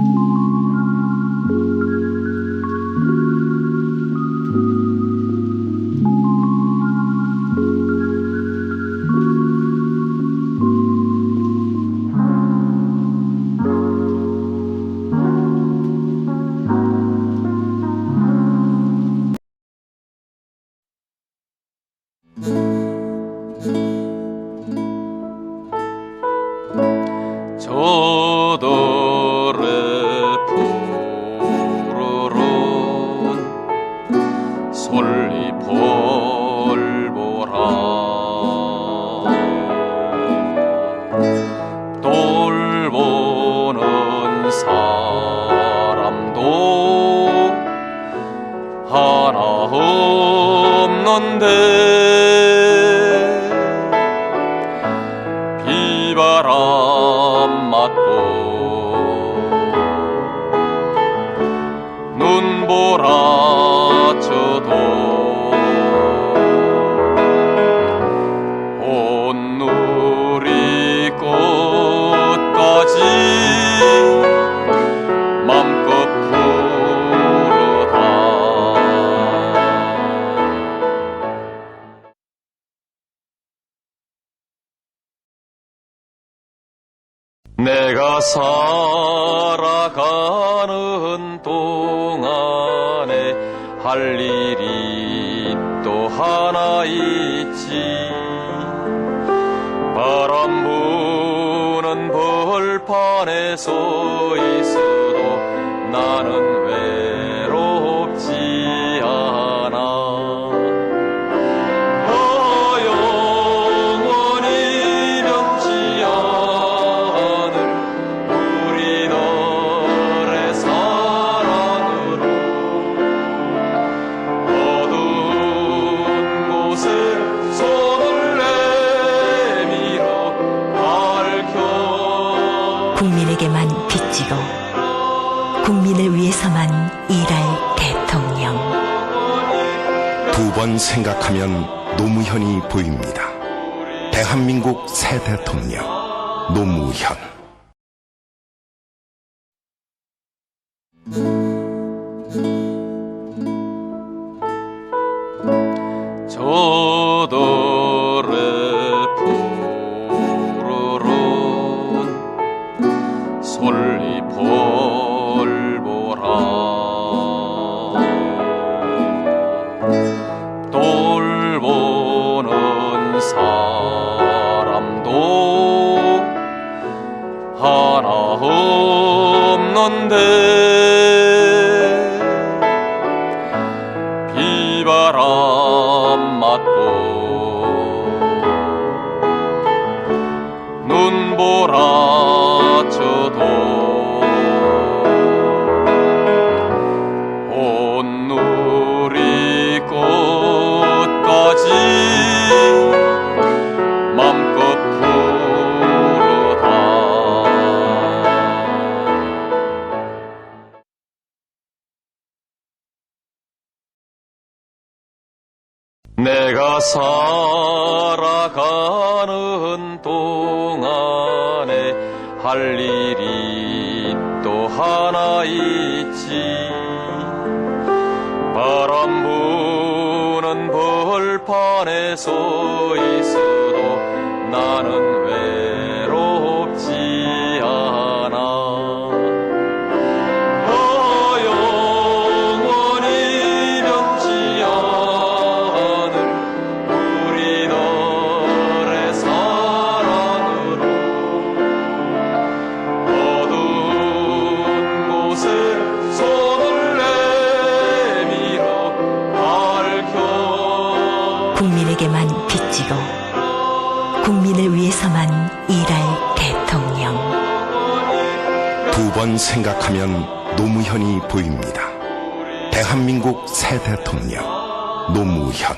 you 솔잎벌보라. 돌보는 사람도 하나 없는데 비바람 맞고 눈보라 내가 살아가는 동안에 할 일이 또 하나 있지. 바람 부는 벌판에 서 있어도 나는 외 빚지고 국민을 위해서만 일할 대통령. 두 번 생각하면 노무현이 보입니다. 대한민국 새 대통령 노무현. 솔잎벌보라. 돌보는 사람도 하나 없는데 비바람 맞고 눈보라 내가 살아가는 동안에 할 일이 또 하나 있지. 바람 부는 벌판에 서 있어도 나는 외 국민에게만 빚지고 국민을 위해서만 일할 대통령. 두 번 생각하면 노무현이 보입니다. 대한민국 새 대통령 노무현.